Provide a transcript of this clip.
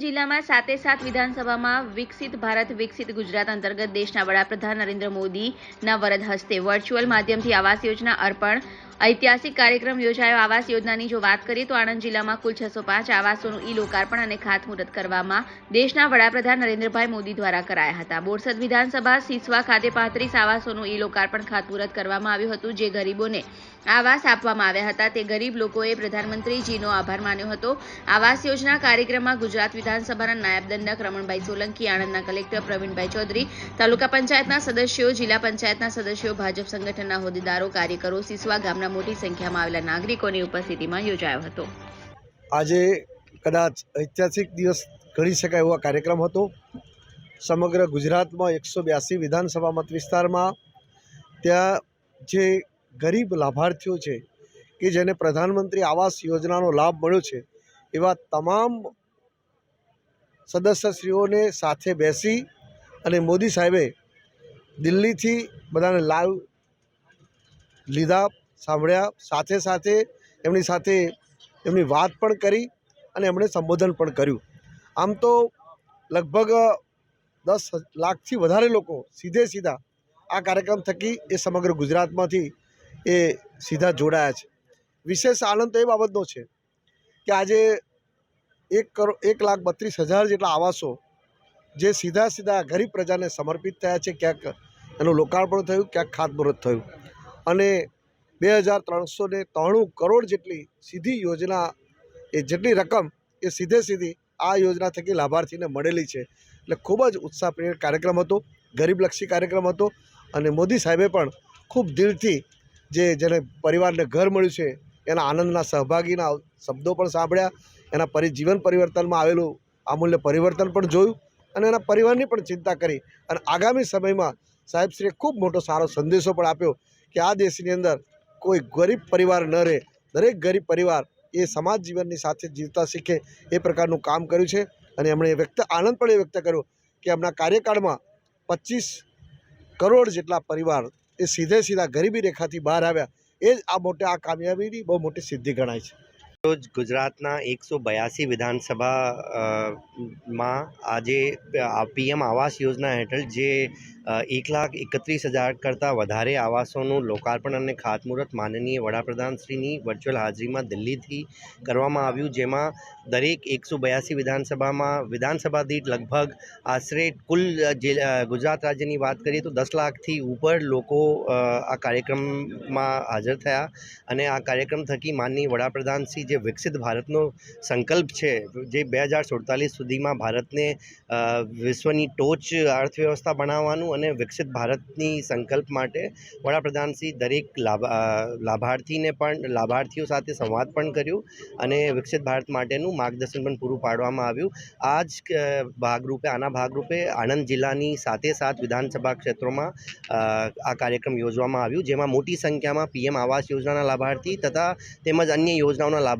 જિલ્લામાં સાતે સાત વિધાનસભામાં વિકસિત ભારત, વિકસિત ગુજરાત અંતર્ગત દેશના વડાપ્રધાન નરેન્દ્ર મોદીના વરદ હસ્તે વર્ચ્યુઅલ માધ્યમથી આવાસ યોજના અર્પણ. ઐતિહાસિક કાર્યક્રમ યોજાયો. આવાસ યોજનાની જો વાત કરીએ તો આણંદ જિલ્લામાં કુલ છસો પાંચ આવાસોનું ઈ લોકાર્પણ અને ખાતમુહૂર્ત કરવામાં દેશના વડાપ્રધાન નરેન્દ્રભાઈ મોદી દ્વારા કરાયા હતા. બોરસદ વિધાનસભા સિસવા ખાતે પાંત્રીસ આવાસોનું ઈ લોકાર્પણ ખાતમુહૂર્ત કરવામાં આવ્યું હતું, જે ગરીબોને આવાસ આપવામાં આવ્યા હતા. તે ગરીબ લોકોએ પ્રધાનમંત્રીજીનો આભાર માન્યો હતો. આવાસ યોજના કાર્યક્રમમાં ગુજરાત વિધાનસભાના નાયબ દંડક રમણભાઈ સોલંકી, આણંદના કલેક્ટર પ્રવીણભાઈ ચૌધરી, તાલુકા પંચાયતના સદસ્યો, જિલ્લા પંચાયતના સદસ્યો, ભાજપ સંગઠનના હોદ્દેદારો, કાર્યકરો, સિસવા ગામના મોટી સંખ્યામાં આવેલા નાગરિકોની ઉપસ્થિતિમાં યોજાયો હતો. આજે કદાચ ઐતિહાસિક દિવસ ગણી શકાય એવો કાર્યક્રમ હતો. સમગ્ર ગુજરાતમાં એકસો બ્યાસી વિધાનસભા મત વિસ્તારમાં ત્યાં જે ગરીબ લાભાર્થીઓ છે, કે જેને પ્રધાનમંત્રી આવાસ યોજનાનો લાભ મળ્યો છે, એવા તમામ સદસ્યશ્રીઓને સાથે બેસી અને મોદી સાહેબે દિલ્હીથી બધાને લાઈવ લીધા સાંભળ્યા. સાથે સાથે એમની સાથે એમની વાત પણ કરી અને એમણે સંબોધન પણ કર્યું. આમ તો લગભગ દસ લાખથી વધારે લોકો સીધે સીધા આ કાર્યક્રમ થકી એ સમગ્ર ગુજરાતમાંથી એ સીધા જોડાયા છે. વિશેષ આનંદ તો એ બાબતનો છે કે આજે એક કરોડ, એક લાખ બત્રીસ હજાર જેટલા આવાસો જે સીધા સીધા ગરીબ પ્રજાને સમર્પિત થયા છે, ક્યાંક એનું લોકાર્પણ થયું, ક્યાંક ખાતમુહૂર્ત થયું. અને બે હજાર ત્રણસો ને ત્રાણું કરોડ જેટલી સીધી યોજના, એ જેટલી રકમ એ સીધે સીધી આ યોજના થકી લાભાર્થીને મળેલી છે. એટલે ખૂબ જ ઉત્સાહપ્રિય કાર્યક્રમ હતો, ગરીબલક્ષી કાર્યક્રમ હતો અને મોદી સાહેબે પણ ખૂબ દિલથી જે જેને પરિવારને ઘર મળ્યું છે એના આનંદના સહભાગીના શબ્દો પણ સાંભળ્યા, એના પરિજીવન પરિવર્તનમાં આવેલું અમૂલ્ય પરિવર્તન પણ જોયું અને એના પરિવારની પણ ચિંતા કરી. અને આગામી સમયમાં સાહેબશ્રીએ ખૂબ મોટો સારો સંદેશો પણ આપ્યો કે આ દેશની અંદર કોઈ ગરીબ પરિવાર ન રહે. દરેક ગરીબ પરિવાર એ સમાજ જીવનની સાથે જીવતા શીખે એ પ્રકારનું કામ કર્યું છે. અને એમણે વ્યક્ત આનંદ પણ એ વ્યક્ત કર્યો કે એમના કાર્યકાળમાં પચીસ કરોડ જેટલા પરિવાર એ સીધે સીધા ગરીબી રેખાથી બહાર આવ્યા. એ જ આ મોટે આ કામયાબીની બહુ મોટી સિદ્ધિ ગણાય છે. રોજ ગુજરાતના એકસો બયાસી વિધાનસભા માં આજે પીએમ આવાસ યોજના હેઠળ જે એક લાખ એકત્રીસ હજાર કરતાં વધારે આવાસોનું લોકાર્પણ અને ખાતમુહૂર્ત માનનીય વડાપ્રધાનશ્રીની વર્ચ્યુઅલ હાજરીમાં દિલ્હીથી કરવામાં આવ્યું, જેમાં દરેક એકસો બયાસી વિધાનસભામાં, વિધાનસભા દીઠ લગભગ આશરે કુલ ગુજરાત રાજ્યની વાત કરીએ તો દસ લાખથી ઉપર લોકો આ કાર્યક્રમમાં હાજર થયા અને આ કાર્યક્રમ થકી માનનીય વડાપ્રધાનશ્રી જે વિકસિત ભારતનો સંકલ્પ છે, જે બે હજાર સુડતાલીસ સુધીમાં ભારતને વિશ્વની ટોચ અર્થવ્યવસ્થા બનાવવાનું અને વિકસિત ભારતની સંકલ્પ માટે વડાપ્રધાનશ્રી દરેક લાભ લાભાર્થીને પણ, લાભાર્થીઓ સાથે સંવાદ પણ કર્યું અને વિકસિત ભારત માટેનું માર્ગદર્શન પણ પૂરું પાડવામાં આવ્યું. આ જ ભાગરૂપે, આના ભાગરૂપે આણંદ જિલ્લાની સાથે સાત વિધાનસભા ક્ષેત્રોમાં આ કાર્યક્રમ યોજવામાં આવ્યું, જેમાં મોટી સંખ્યામાં પીએમ આવાસ યોજનાના લાભાર્થી તથા તેમજ અન્ય યોજનાઓના લાભાર્થી